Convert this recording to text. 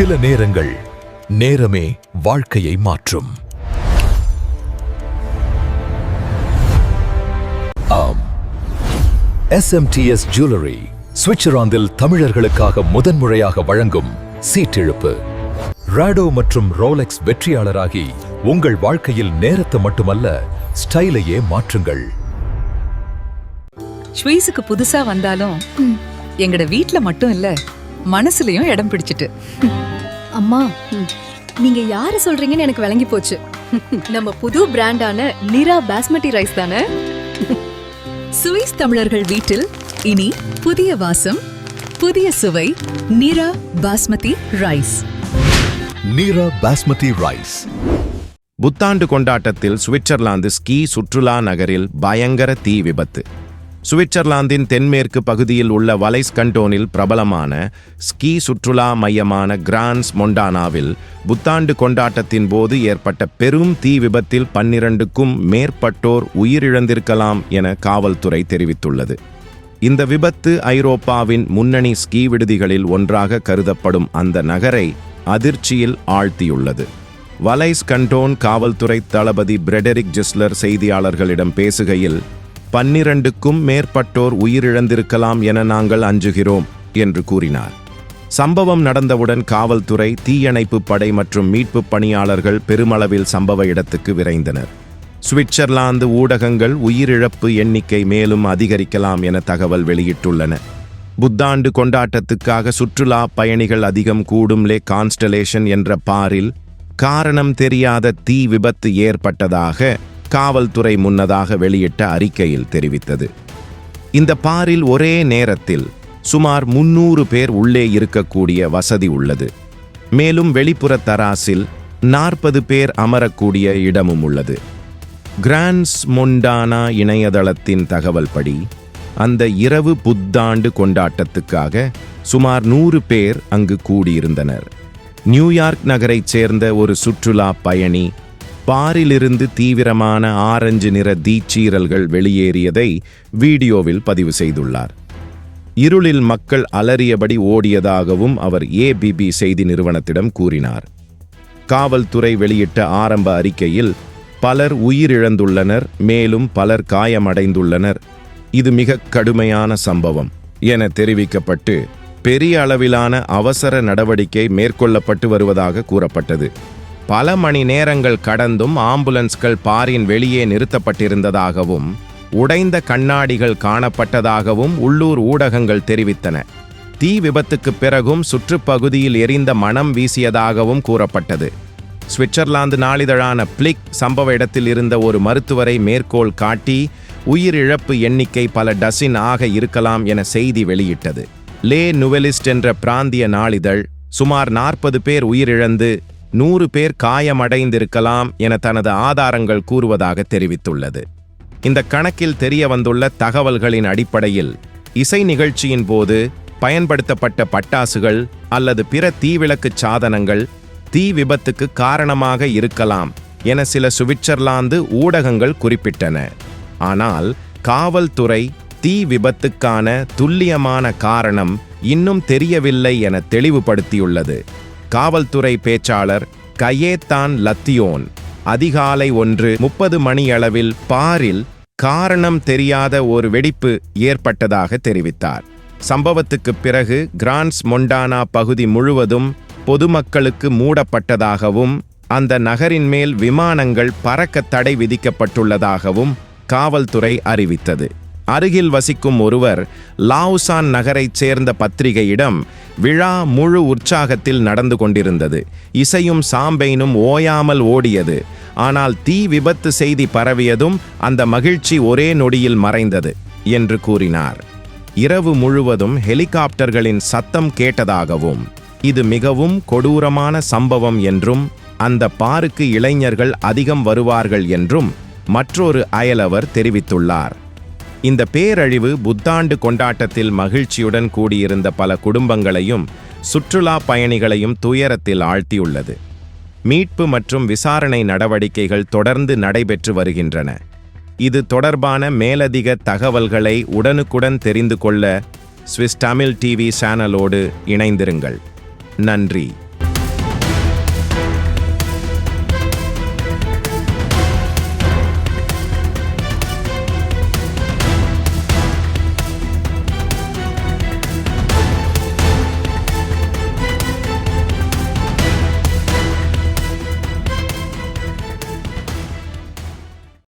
சில நேரங்கள் நேரமே வாழ்க்கையை மாற்றும். ஆம். எஸ்எம்டிஎஸ் ஜுவல்லரி சுவிட்சர்லாந்தில் தமிழர்களுக்காக முதன்முறையாக வழங்கும் சீட்டிழுப்பு. ராடோ மற்றும் ரோலெக்ஸ் வெற்றியாளராகி உங்கள் வாழ்க்கையில் நேரத்தை மட்டுமல்ல ஸ்டைலையே மாற்றுங்கள். ஸ்வீஸுக்கு புதுசா வந்தாலும் எங்கட வீட்ல மட்டும் இல்ல மனசுலயும் இடம் பிடிச்சிட்டு. அம்மா நீங்க யார சொல்றீங்கன்னு எனக்கு விளங்கி போச்சு. நம்ம புது பிராண்டான நிரா பாஸ்மதி ரைஸ் தானே? சுவிஸ் தமிழர்கள் வீட்டில் இனி புதிய வாசம் புதிய சுவை நிரா பாஸ்மதி ரைஸ். நீரா பாஸ்மதி ரைஸ். புத்தாண்டு கொண்டாட்டத்தில் சுவிட்சர்லாந்து ஸ்கீ சுற்றுலா நகரில் பயங்கர தீ விபத்து. சுவிட்சர்லாந்தின் தென்மேற்கு பகுதியில் உள்ள வலைஸ் கண்டோனில் பிரபலமான ஸ்கீ சுற்றுலா மையமான கிரான்ஸ் மொண்டானாவில் புத்தாண்டு கொண்டாட்டத்தின் போது ஏற்பட்ட பெரும் தீ விபத்தில் பன்னிரண்டுக்கும் மேற்பட்டோர் உயிரிழந்திருக்கலாம் என காவல்துறை தெரிவித்துள்ளது. இந்த விபத்து ஐரோப்பாவின் முன்னணி ஸ்கீ விடுதிகளில் ஒன்றாக கருதப்படும் அந்த நகரை அதிர்ச்சியில் ஆழ்த்தியுள்ளது. வலைஸ் கண்டோன் காவல்துறை தளபதி பிரெடரிக் ஜெஸ்லர் செய்தியாளர்களிடம் பேசுகையில் பன்னிரண்டுக்கும் மேற்பட்டோர் உயிரிழந்திருக்கலாம் என நாங்கள் அஞ்சுகிறோம் என்று கூறினார். சம்பவம் நடந்தவுடன் காவல்துறை தீயணைப்பு படை மற்றும் மீட்புப் பணியாளர்கள் பெருமளவில் சம்பவ இடத்துக்கு விரைந்தனர். சுவிட்சர்லாந்து ஊடகங்கள் உயிரிழப்பு எண்ணிக்கை மேலும் அதிகரிக்கலாம் என தகவல் வெளியிட்டுள்ளன. புத்தாண்டு கொண்டாட்டத்துக்காக சுற்றுலா பயணிகள் அதிகம் கூடும் லே கான்ஸ்டலேஷன் என்ற பாரில் காரணம் தெரியாத தீ விபத்து ஏற்பட்டதாக காவல்துறை முன்னதாக வெளியிட்ட அறிக்கையில் தெரிவித்தது. இந்த பாரில் ஒரே நேரத்தில் சுமார் முன்னூறு பேர் உள்ளே இருக்கக்கூடிய வசதி உள்ளது. மேலும் வெளிப்புற தராசில் நாற்பது பேர் அமரக்கூடிய இடமும் உள்ளது. கிரான்ஸ் மொண்டானா இணையதளத்தின் தகவல் படி அந்த இரவு புத்தாண்டு கொண்டாட்டத்துக்காக சுமார் நூறு பேர் அங்கு கூடியிருந்தனர். நியூயார்க் நகரைச் சேர்ந்த ஒரு சுற்றுலா பயணி பாரிலிருந்து தீவிரமான ஆரஞ்சு நிற தீச்சீரல்கள் வெளியேறியதை வீடியோவில் பதிவு செய்துள்ளார். இருளில் மக்கள் அலறியபடி ஓடியதாகவும் அவர் ஏபிபி செய்தி நிறுவனத்திடம் கூறினார். காவல்துறை வெளியிட்ட ஆரம்ப அறிக்கையில் பலர் உயிரிழந்துள்ளனர் மேலும் பலர் காயமடைந்துள்ளனர். இது மிக கடுமையான சம்பவம் என தெரிவிக்கப்பட்டு பெரிய அளவிலான அவசர நடவடிக்கை மேற்கொள்ளப்பட்டு வருவதாக கூறப்பட்டது. பல மணி நேரங்கள் கடந்தும் ஆம்புலன்ஸ்கள் பாரின் வெளியே நிறுத்தப்பட்டிருந்ததாகவும் உடைந்த கண்ணாடிகள் காணப்பட்டதாகவும் உள்ளூர் ஊடகங்கள் தெரிவித்தன. தீ விபத்துக்குப் பிறகும் சுற்றுப்பகுதியில் எரிந்த மனம் வீசியதாகவும் கூறப்பட்டது. சுவிட்சர்லாந்து நாளிதழான பிளிக் சம்பவ இடத்தில் இருந்த ஒரு மருத்துவரை மேற்கோள் காட்டி உயிரிழப்பு எண்ணிக்கை பல டசின் ஆக இருக்கலாம் என செய்தி வெளியிட்டது. லே நுவெலிஸ்ட் என்ற பிராந்திய நாளிதழ் சுமார் நாற்பது பேர் உயிரிழந்து நூறு பேர் காயமடைந்திருக்கலாம் என தனது ஆதாரங்கள் கூறுவதாக தெரிவித்துள்ளது. இந்த கணக்கில் தெரிய வந்துள்ள தகவல்களின் அடிப்படையில் இசை நிகழ்ச்சியின் போது பயன்படுத்தப்பட்ட பட்டாசுகள் அல்லது பிற தீவிளக்குச் சாதனங்கள் தீ விபத்துக்கு காரணமாக இருக்கலாம் என சில சுவிட்சர்லாந்து ஊடகங்கள் குறிப்பிட்டன. ஆனால் காவல்துறை தீ விபத்துக்கான துல்லியமான காரணம் இன்னும் தெரியவில்லை என தெளிவுபடுத்தியுள்ளது. காவல்துறை பேச்சாளர் கயேத்தான் லத்தியோன். அதிகாலை ஒன்று முப்பது மணியளவில் பாரில் காரணம் தெரியாத ஒரு வெடிப்பு ஏற்பட்டதாக தெரிவித்தார். சம்பவத்துக்குப் பிறகு கிரான்ஸ் மொண்டானா பகுதி முழுவதும் பொதுமக்களுக்கு மூடப்பட்டதாகவும் அந்த நகரின் மேல் விமானங்கள் பறக்க தடை விதிக்கப்பட்டுள்ளதாகவும் காவல்துறை அறிவித்தது. அருகில் வசிக்கும் ஒருவர் லாவுசான் நகரைச் சேர்ந்த பத்திரிகையிடம் விழா முழு உற்சாகத்தில் நடந்து கொண்டிருந்தது. இசையும் சாம்பெயினும் ஓயாமல் ஓடியது. ஆனால் தீ விபத்து செய்தி பரவியதும் அந்த மகிழ்ச்சி ஒரே நொடியில் மறைந்தது என்று கூறினார். இரவு முழுவதும் ஹெலிகாப்டர்களின் சத்தம் கேட்டதாகவும் இது மிகவும் கொடூரமான சம்பவம் என்றும் அந்த பாருக்கு இளைஞர்கள் அதிகம் வருவார்கள் என்றும் மற்றொரு அயலவர் தெரிவித்துள்ளார். இந்த பேரழிவு புத்தாண்டு கொண்டாட்டத்தில் மகிழ்ச்சியுடன் கூடியிருந்த பல குடும்பங்களையும் சுற்றுலா பயணிகளையும் துயரத்தில் ஆழ்த்தியுள்ளது. மீட்பு மற்றும் விசாரணை நடவடிக்கைகள் தொடர்ந்து நடைபெற்று வருகின்றன. இது தொடர்பான மேலதிக தகவல்களை உடனுக்குடன் தெரிந்து கொள்ள ஸ்விஸ் தமிழ் டிவி சேனலோடு இணைந்திருங்கள். நன்றி.